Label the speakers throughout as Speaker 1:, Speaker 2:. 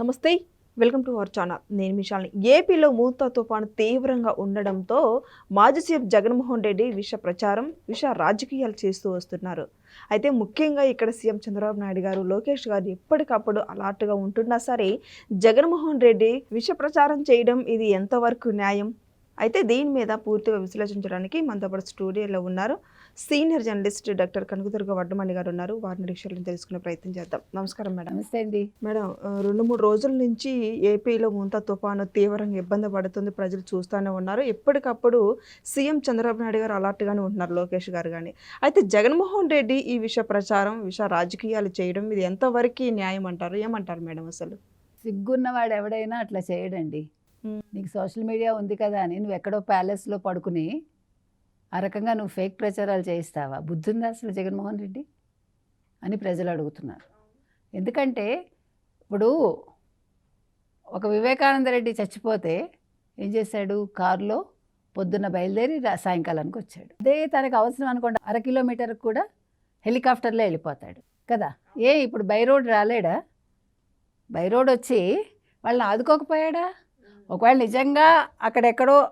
Speaker 1: నమస్తే welcome to our channel. నేను మిషాల్ని ఏపీలో మూతా తుఫాను తీవ్రంగా ఉండడంతో మాజీ సీఎం జగన్మోహన్ రెడ్డి విష ప్రచారం విష రాజకీయాలు చేస్తూ వస్తున్నారు. అయితే ముఖ్యంగా ఇక్కడ సీఎం చంద్రబాబు నాయుడు గారు లోకేష్ గారు ఎప్పటికప్పుడు అలర్ట్గా ఉంటున్నా సరే జగన్మోహన్ రెడ్డి విష ప్రచారం చేయడం ఇది ఎంతవరకు న్యాయం? అయితే దీని మీద పూర్తిగా విశ్లేషించడానికి మనతో పాటు స్టూడియోలో ఉన్నారు senior journalist doctor Kanakadurga Vaddamani garu ఉన్నారు. వారిని విషయాలను తెలుసుకునే ప్రయత్నం చేద్దాం. నమస్కారం మేడం.
Speaker 2: నమస్తే అండి.
Speaker 1: మేడం రెండు మూడు రోజుల నుంచి ఏపీలో ముంతా తుఫాను తీవ్రంగా ఇబ్బంది పడుతుంది. ప్రజలు చూస్తూనే ఉన్నారు. ఎప్పటికప్పుడు సీఎం చంద్రబాబు నాయుడు గారు అలర్ట్గానే ఉంటున్నారు లోకేష్ గారు కానీ అయితే జగన్మోహన్ రెడ్డి ఈ విష ప్రచారం విష రాజకీయాలు చేయడం ఇది ఎంతవరకు న్యాయం అంటారు? ఏమంటారు మేడం అసలు?
Speaker 2: సిగ్గున్నవాడు ఎవడైనా అట్లా చేయడండి. నీకు సోషల్ మీడియా ఉంది కదా అని నువ్వు ఎక్కడో ప్యాలెస్లో పడుకుని ఆ రకంగా నువ్వు ఫేక్ ప్రచారాలు చేయిస్తావా? బుద్ధి అసలు జగన్మోహన్ రెడ్డి? అని ప్రజలు అడుగుతున్నారు. ఎందుకంటే ఇప్పుడు ఒక వివేకానంద రెడ్డి చచ్చిపోతే ఏం చేశాడు? కారులో పొద్దున్న బయలుదేరి సాయంకాలానికి వచ్చాడు. అదే తనకు అవసరం అనుకోండి అర కిలోమీటర్ కూడా హెలికాప్టర్లో వెళ్ళిపోతాడు. కదా? ఏ ఇప్పుడు బై రోడ్ రాలేడా? బై రోడ్ వచ్చి వాళ్ళని ఆదుకోకపోయాడా? ఒకవేళ నిజంగా అక్కడెక్కడో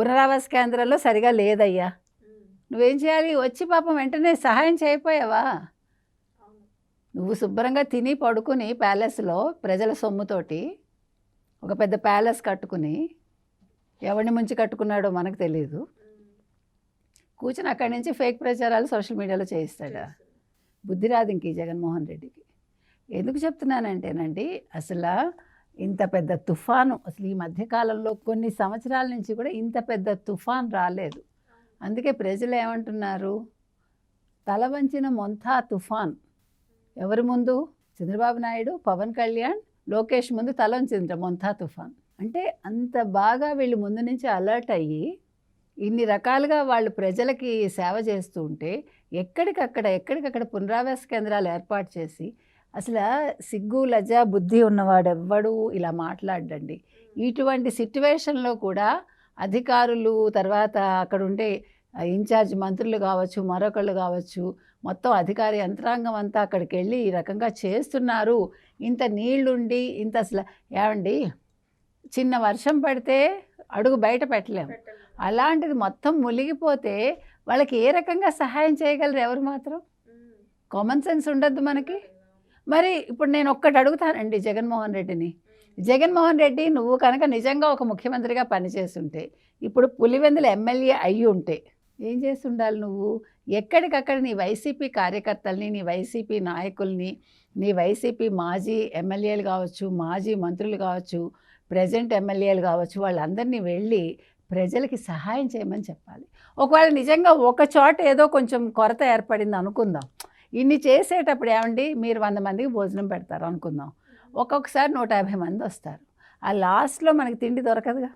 Speaker 2: పునరావాస కేంద్రాల్లో సరిగా లేదయ్యా. నువ్వేం చేయాలి? వచ్చి పాపం వెంటనే సహాయం చేయకపోయావా? నువ్వు శుభ్రంగా తిని పడుకుని ప్యాలెస్లో ప్రజల సొమ్ముతోటి ఒక పెద్ద ప్యాలెస్ కట్టుకుని ఎవరిని ముంచి కట్టుకున్నాడో మనకు తెలియదు కూర్చుని అక్కడి నుంచి ఫేక్ ప్రచారాలు సోషల్ మీడియాలో చేయిస్తాడా? బుద్ధి రాదు ఇంక జగన్మోహన్ రెడ్డికి. ఎందుకు చెప్తున్నానంటేనండి అసలు ఇంత పెద్ద తుఫాను. అసలు ఈ మధ్యకాలంలో కొన్ని సంవత్సరాల నుంచి కూడా ఇంత పెద్ద తుఫాన్ రాలేదు. అందుకే ప్రజలు ఏమంటున్నారు? తల వంచిన మొంతా తుఫాన్. ఎవరి ముందు? చంద్రబాబు నాయుడు పవన్ కళ్యాణ్ లోకేష్ ముందు తల వంచింది మొంతా తుఫాన్. అంటే అంత బాగా వీళ్ళు ముందు నుంచి అలర్ట్ అయ్యి ఇన్ని రకాలుగా వాళ్ళు ప్రజలకి సేవ చేస్తూ ఉంటే ఎక్కడికక్కడ ఎక్కడికక్కడ పునరావాస కేంద్రాలు ఏర్పాటు చేసి అసలు సిగ్గు లజ్జ బుద్ధి ఉన్నవాడెవ్వడు ఇలా మాట్లాడండి ఇటువంటి సిట్యువేషన్లో కూడా అధికారులు తర్వాత అక్కడ ఉండే ఇన్ఛార్జ్ మంత్రులు కావచ్చు మరొకళ్ళు కావచ్చు మొత్తం అధికార యంత్రాంగం అంతా అక్కడికి వెళ్ళి ఈ రకంగా చేస్తున్నారు. ఇంత నీళ్ళుండి ఇంత అసలు ఏమండి చిన్న వర్షం పడితే అడుగు బయట పెట్టలేము అలాంటిది మొత్తం మునిగిపోతే వాళ్ళకి ఏ రకంగా సహాయం చేయగలరు ఎవరు మాత్రం? కామన్ సెన్స్ ఉండద్దు మనకి? మరి ఇప్పుడు నేను ఒక్కటి అడుగుతానండి జగన్మోహన్ రెడ్డిని. జగన్మోహన్ రెడ్డి నువ్వు కనుక నిజంగా ఒక ముఖ్యమంత్రిగా పనిచేస్తుంటే ఇప్పుడు పులివెందుల ఎమ్మెల్యే అయ్యి ఉంటే ఏం చేస్తుండాలి నువ్వు? ఎక్కడికక్కడ నీ వైసీపీ కార్యకర్తల్ని నీ వైసీపీ నాయకుల్ని నీ వైసీపీ మాజీ ఎమ్మెల్యేలు కావచ్చు మాజీ మంత్రులు కావచ్చు ప్రజెంట్ ఎమ్మెల్యేలు కావచ్చు వాళ్ళందరినీ వెళ్ళి ప్రజలకి సహాయం చేయమని చెప్పాలి. ఒకవేళ నిజంగా ఒక చోట ఏదో కొంచెం కొరత ఏర్పడింది అనుకుందాం. ఇన్ని చేసేటప్పుడు ఏమండి? మీరు వంద మందికి భోజనం పెడతారు అనుకుందాం. ఒక్కొక్కసారి నూట యాభై మంది వస్తారు. ఆ లాస్ట్లో మనకి తిండి దొరకదుగా.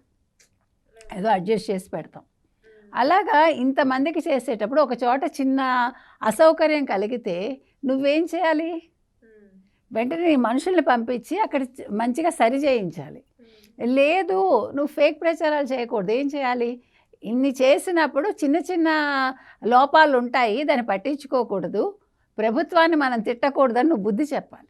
Speaker 2: ఏదో అడ్జస్ట్ చేసి పెడతాం. అలాగా ఇంతమందికి చేసేటప్పుడు ఒక చోట చిన్న అసౌకర్యం కలిగితే నువ్వేం చేయాలి? వెంటనే నీ మనుషుల్ని పంపించి అక్కడ మంచిగా సరి చేయించాలి. లేదు నువ్వు ఫేక్ ప్రచారాలు చేయకూడదు. ఏం చేయాలి? ఇన్ని చేసినప్పుడు చిన్న చిన్న లోపాలు ఉంటాయి దాన్ని పట్టించుకోకూడదు. ప్రభుత్వాన్ని మనం తిట్టకూడదని నువ్వు బుద్ధి చెప్పాలి.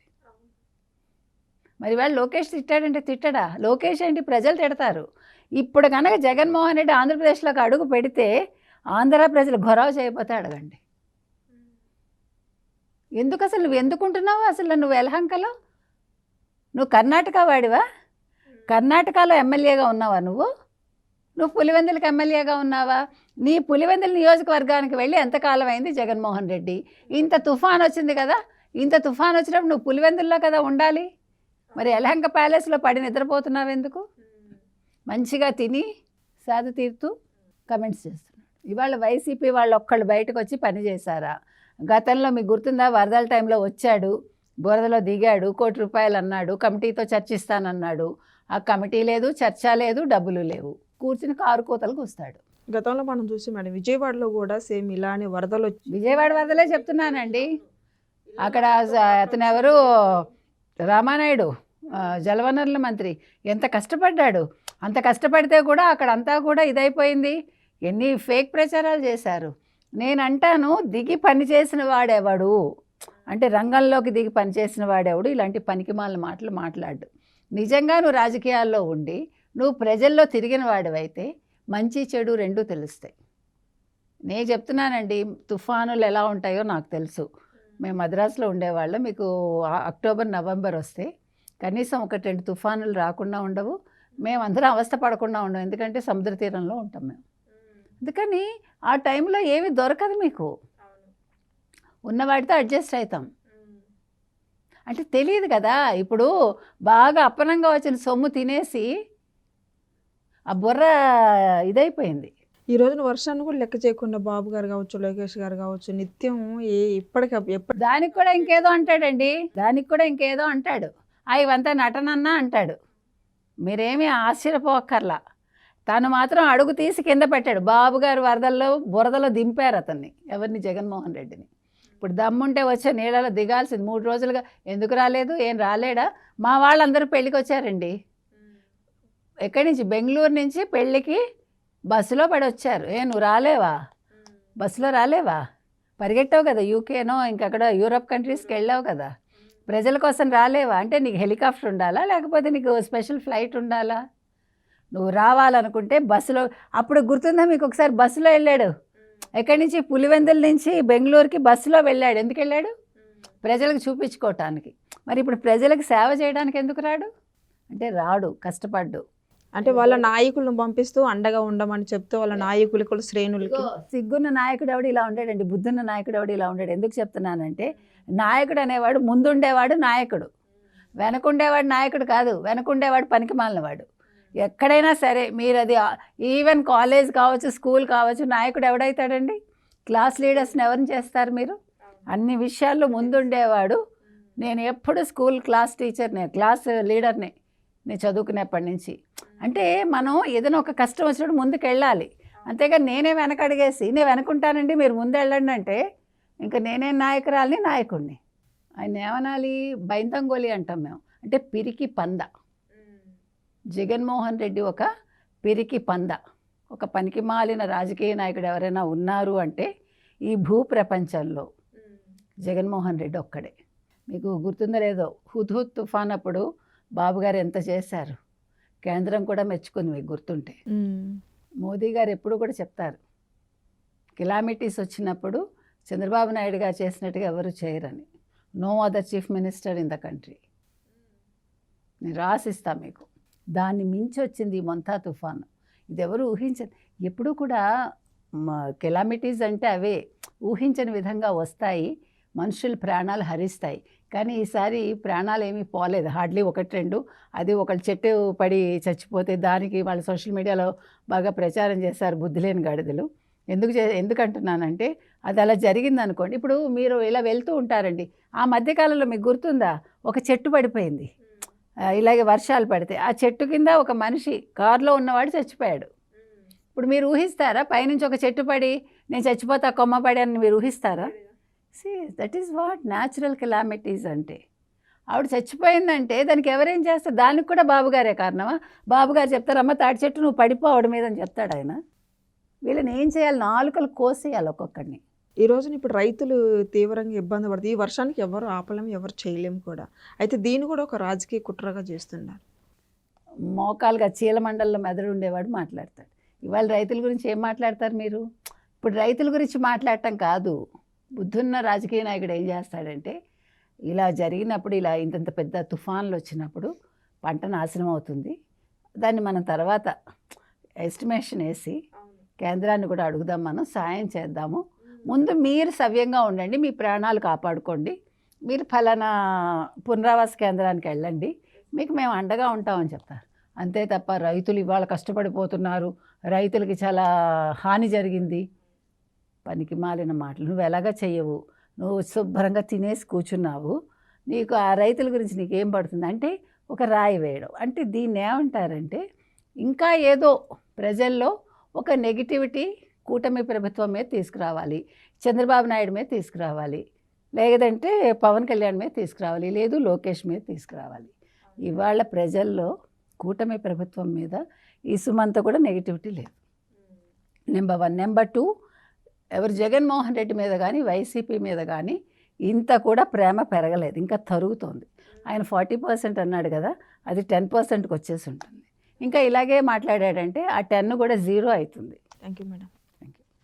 Speaker 2: మరి వాళ్ళు లోకేష్ తిట్టాడంటే తిట్టడా? లోకేష్ ఏంటి? ప్రజలు తిడతారు. ఇప్పుడు కనుక జగన్మోహన్ రెడ్డి ఆంధ్రప్రదేశ్లోకి అడుగు పెడితే ఆంధ్ర ప్రజలు గొరవ చేయకపోతే అడగండి. ఎందుకు అసలు నువ్వు ఎందుకుంటున్నావు? అసలు నువ్వు ఎలహంకలో? నువ్వు కర్ణాటక వాడివా? కర్ణాటకలో ఎమ్మెల్యేగా ఉన్నావా నువ్వు? నువ్వు పులివెందులకు ఎమ్మెల్యేగా ఉన్నావా? నీ పులివెందుల నియోజకవర్గానికి వెళ్ళి ఎంతకాలం అయింది జగన్మోహన్ రెడ్డి? ఇంత తుఫాన్ వచ్చింది కదా ఇంత తుఫాన్ వచ్చినప్పుడు నువ్వు పులివెందుల్లో కదా ఉండాలి? మరి ఎలహంక ప్యాలెస్లో పడి నిద్రపోతున్నావు ఎందుకు? మంచిగా తిని సాధ తీరుతూ కమెంట్స్ చేస్తున్నాడు ఇవాళ వైసీపీ వాళ్ళు ఒక్కళ్ళు బయటకు వచ్చి పని చేశారా? గతంలో మీకు గుర్తుందా? వరదల టైంలో వచ్చాడు బురదలో దిగాడు కోటి రూపాయలు అన్నాడు కమిటీతో చర్చిస్తానన్నాడు. ఆ కమిటీ లేదు చర్చ లేదు డబ్బులు లేవు. కూర్చుని కారు కూతలకు వస్తాడు.
Speaker 1: గతంలో మనం చూసి మేడం విజయవాడలో కూడా సేమ్ ఇలానే వరదలు వచ్చి
Speaker 2: విజయవాడ వరదలే చెప్తున్నానండి. అక్కడ అతను ఎవరు? రామానాయుడు జలవనరుల మంత్రి. ఎంత కష్టపడ్డాడు. అంత కష్టపడితే కూడా అక్కడ అంతా కూడా ఇదైపోయింది. ఎన్ని ఫేక్ ప్రచారాలు చేశారు. నేను అంటాను దిగి పని చేసిన వాడెవడు? అంటే రంగంలోకి దిగి పనిచేసిన వాడెవడు? ఇలాంటి పనికిమాలిన మాటలు మాట్లాడు. నిజంగా నువ్వు రాజకీయాల్లో ఉండి నువ్వు ప్రజల్లో తిరిగిన వాడివైతే మంచి చెడు రెండూ తెలుస్తాయి. నేను చెప్తున్నానండి తుఫానులు ఎలా ఉంటాయో నాకు తెలుసు. మేము మద్రాసులో ఉండేవాళ్ళం మీకు అక్టోబర్ నవంబర్ వస్తే కనీసం ఒకటి రెండు తుఫానులు రాకుండా ఉండవు. మేమందరం అవస్థ పడకుండా ఉండవు ఎందుకంటే సముద్ర తీరంలో ఉంటాం మేము. అందుకని ఆ టైంలో ఏమీ దొరకదు మీకు. ఉన్న వాటితో అడ్జస్ట్ అవుతాం అంటే తెలియదు కదా ఇప్పుడు బాగా అప్పనంగా వచ్చిన సొమ్ము తినేసి ఆ బుర్ర ఇదైపోయింది.
Speaker 1: ఈ రోజున వర్షాన్ని కూడా లెక్క చేయకుండా బాబు గారు కావచ్చు లోకేష్ గారు కావచ్చు నిత్యం ఏ ఇప్పటికి ఎప్పటి
Speaker 2: దానికి కూడా ఇంకేదో అంటాడండి. దానికి కూడా ఇంకేదో అంటాడు. ఆ ఇవంతా నటనన్నా అంటాడు. మీరేమీ ఆశ్చర్యపోక్కర్లా. తను మాత్రం అడుగు తీసి కింద పెట్టాడు. బాబు గారు వరదల్లో బురదలో దింపారు అతన్ని. ఎవరిని? జగన్మోహన్ రెడ్డిని. ఇప్పుడు దమ్ముంటే వచ్చే నీళ్ళలో దిగాల్సింది. మూడు రోజులుగా ఎందుకు రాలేదు? ఏం రాలేడా? మా వాళ్ళందరూ పెళ్ళికి వచ్చారండి ఎక్కడి నుంచి? బెంగళూరు నుంచి పెళ్ళికి బస్సులో పడి వచ్చారు ఏ నువ్వు రాలేవా? బస్సులో రాలేవా? పరిగెట్టావు కదా యూకేనో ఇంకక్కడ యూరప్ కంట్రీస్కి వెళ్ళావు కదా. ప్రజల కోసం రాలేవా? అంటే నీకు హెలికాప్టర్ ఉండాలా? లేకపోతే నీకు స్పెషల్ ఫ్లైట్ ఉండాలా? నువ్వు రావాలనుకుంటే బస్సులో అప్పుడు గుర్తుందా మీకు? ఒకసారి బస్సులో వెళ్ళాడు. ఎక్కడి నుంచి? పులివెందుల నుంచి బెంగళూరుకి బస్సులో వెళ్ళాడు. ఎందుకు వెళ్ళాడు? ప్రజలకు చూపించుకోవటానికి. మరి ఇప్పుడు ప్రజలకు సేవ చేయడానికి ఎందుకు రాడు? అంటే రాడు కష్టపడ్డు.
Speaker 1: అంటే వాళ్ళ నాయకులను పంపిస్తూ అండగా ఉండమని చెప్తూ వాళ్ళ నాయకులకు శ్రేణులకి.
Speaker 2: సిగ్గున్న నాయకుడు ఎవడు ఇలా ఉండాడండి బుద్ధున్న నాయకుడు ఎవడు ఇలా ఉండాడు. ఎందుకు చెప్తున్నానంటే నాయకుడు అనేవాడు ముందుండేవాడు నాయకుడు. వెనకుండేవాడు నాయకుడు కాదు వెనకుండేవాడు పనికి మాలినవాడు. ఎక్కడైనా సరే మీరు అది ఈవెన్ కాలేజ్ కావచ్చు స్కూల్ కావచ్చు నాయకుడు ఎవడైతాడండి? క్లాస్ లీడర్స్ని ఎవరిని చేస్తారు మీరు? అన్ని విషయాల్లో ముందుండేవాడు. నేను ఎప్పుడు స్కూల్ క్లాస్ టీచర్ని క్లాస్ లీడర్ని. నేను చదువుకునేప్పటి నుంచి. అంటే మనం ఏదైనా ఒక కష్టం వచ్చినప్పుడు ముందుకు వెళ్ళాలి అంతేగాని నేనే వెనకడిగేసి నేను వెనకుంటానండి మీరు ముందు వెళ్ళండి అంటే ఇంకా నేనే నాయకురాలని నాయకుడిని. ఆయన ఏమనాలి? బైంతంగోలి అంటాం మేము. అంటే పిరికి పంద. జగన్మోహన్ రెడ్డి ఒక పిరికి పంద. ఒక పనికి మాలిన రాజకీయ నాయకుడు ఎవరైనా ఉన్నారు అంటే ఈ భూ ప్రపంచంలో జగన్మోహన్ రెడ్డి ఒక్కడే. మీకు గుర్తుందో లేదో హుద్హుద్ తుఫాన్ అప్పుడు బాబు గారు ఎంత చేశారు? కేంద్రం కూడా మెచ్చుకుంది మీకు గుర్తుంటే. మోదీ గారు ఎప్పుడు కూడా చెప్తారు. కిలామిటీస్ వచ్చినప్పుడు చంద్రబాబు నాయుడు గారు చేసినట్టుగా ఎవరు చేయరని. No other chief minister in the country. నేను రాసిస్తా మీకు. దాన్ని మించి వచ్చింది ఈ మొంతా తుఫాను. ఇది ఎవరు ఊహించరు ఎప్పుడూ కూడా కెలామిటీస్ అంటే అవే. ఊహించని విధంగా వస్తాయి. మనుషుల ప్రాణాలు హరిస్తాయి. కానీ ఈసారి ప్రాణాలు ఏమీ పోలేదు. హార్డ్లీ ఒకటి రెండు. అది ఒక చెట్టు పడి చచ్చిపోతే దానికి వాళ్ళ సోషల్ మీడియాలో బాగా ప్రచారం చేశారు బుద్ధి లేని గాడిదలు. ఎందుకు చే ఎందుకు అంటున్నానంటే అది అలా జరిగింది అనుకోండి ఇప్పుడు మీరు ఇలా వెళ్తూ ఉంటారండి. ఆ మధ్యకాలంలో మీకు గుర్తుందా? ఒక చెట్టు పడిపోయింది. ఇలాగే వర్షాలు పడితే ఆ చెట్టు కింద ఒక మనిషి కారులో ఉన్నవాడు చచ్చిపోయాడు. ఇప్పుడు మీరు ఊహిస్తారా? పైనుంచి ఒక చెట్టు పడి నేను చచ్చిపోతా కొమ్మ పడి అని మీరు ఊహిస్తారా? See that is what natural calamities అంటే. ఆవిడ చచ్చిపోయిందంటే దానికి ఎవరేం చేస్తారు దానికి కూడా బాబుగారే కారణమా? బాబుగారు చెప్తారు అమ్మ తాటి చెట్టు నువ్వు పడిపోవడం మీద అని చెప్తాడు ఆయన. వీళ్ళని ఏం చేయాలి? నాలుకలు కోసేయాలి ఒక్కొక్కడిని.
Speaker 1: ఈ రోజున ఇప్పుడు రైతులు తీవ్రంగా ఇబ్బంది పడుతుంది ఈ వర్షానికి ఎవరు ఆపలేము ఎవరు చేయలేము కూడా. అయితే దీన్ని కూడా ఒక రాజకీయ కుట్రగా చేస్తున్నారు.
Speaker 2: మోకాలుగా చీలమండల్లో మెదడు ఉండేవాడు మాట్లాడతాడు. ఇవాళ రైతుల గురించి ఏం మాట్లాడతారు మీరు? ఇప్పుడు రైతుల గురించి మాట్లాడటం కాదు. బుద్ధున్న రాజకీయ నాయకుడు ఏం చేస్తాడంటే ఇలా జరిగినప్పుడు ఇలా ఇంతంత పెద్ద తుఫాన్లు వచ్చినప్పుడు పంట నాశనం అవుతుంది. దాన్ని మనం తర్వాత ఎస్టిమేషన్ వేసి కేంద్రాన్ని కూడా అడుగుదాం మనం సాయం చేద్దాము. ముందు మీరు సవ్యంగా ఉండండి మీ ప్రాణాలు కాపాడుకోండి. మీరు ఫలానా పునరావాస కేంద్రానికి వెళ్ళండి. మీకు మేము అండగా ఉంటామని చెప్తారు. అంతే తప్ప రైతులు ఇవాళ కష్టపడిపోతున్నారు రైతులకి చాలా హాని జరిగింది. పనికి మాలిన మాటలు. నువ్వు ఎలాగా చెయ్యవు. నువ్వు శుభ్రంగా తినేసి కూర్చున్నావు. నీకు ఆ రైతుల గురించి నీకేం పడుతుంది? అంటే ఒక రాయి వేయడం. అంటే దీన్ని ఏమంటారంటే ఇంకా ఏదో ప్రజల్లో ఒక నెగిటివిటీ కూటమి ప్రభుత్వం మీద తీసుకురావాలి. చంద్రబాబు నాయుడు మీద తీసుకురావాలి. లేదంటే పవన్ కళ్యాణ్ మీద తీసుకురావాలి. లేదు లోకేష్ మీద తీసుకురావాలి. ఇవాళ ప్రజల్లో కూటమి ప్రభుత్వం మీద ఈ సుమంతా కూడా నెగిటివిటీ లేదు. Number one. నెంబర్ టూ ఎవరు జగన్మోహన్ రెడ్డి మీద కానీ వైసీపీ మీద కానీ ఇంత కూడా ప్రేమ పెరగలేదు. ఇంకా తరుగుతోంది. ఆయన ఫార్టీ పర్సెంట్ అన్నాడు కదా అది టెన్ పర్సెంట్కి వచ్చేసి ఉంటుంది. ఇంకా ఇలాగే మాట్లాడాడంటే ఆ టెన్ కూడా జీరో అవుతుంది.
Speaker 1: Thank you madam.